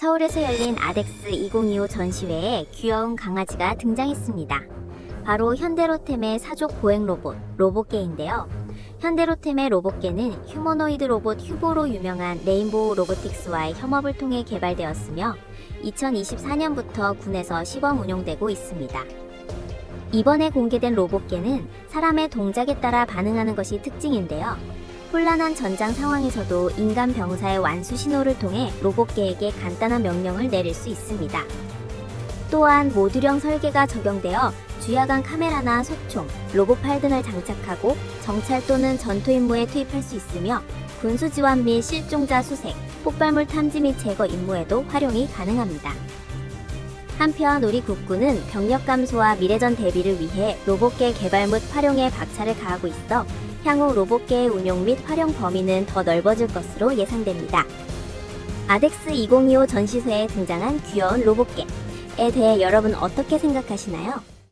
서울에서 열린 아덱스 2025 전시회에 귀여운 강아지가 등장했습니다. 바로 현대로템의 사족 보행 로봇, 로봇개인데요. 현대로템의 로봇개는 휴머노이드 로봇 휴고로 유명한 레인보우 로보틱스와의 협업을 통해 개발되었으며 2024년부터 군에서 시범 운용되고 있습니다. 이번에 공개된 로봇개는 사람의 동작에 따라 반응하는 것이 특징인데요. 혼란한 전장 상황에서도 인간 병사의 완수 신호를 통해 로봇개에게 간단한 명령을 내릴 수 있습니다. 또한 모듈형 설계가 적용되어 주야간 카메라나 소총, 로봇 팔 등을 장착하고 정찰 또는 전투 임무에 투입할 수 있으며 군수 지원 및 실종자 수색, 폭발물 탐지 및 제거 임무에도 활용이 가능합니다. 한편 우리 국군은 병력 감소와 미래전 대비를 위해 로봇계 개발 및 활용에 박차를 가하고 있어 향후 로봇계의 운용 및 활용 범위는 더 넓어질 것으로 예상됩니다. 아덱스 2025 전시회에 등장한 귀여운 로봇계에 대해 여러분 어떻게 생각하시나요?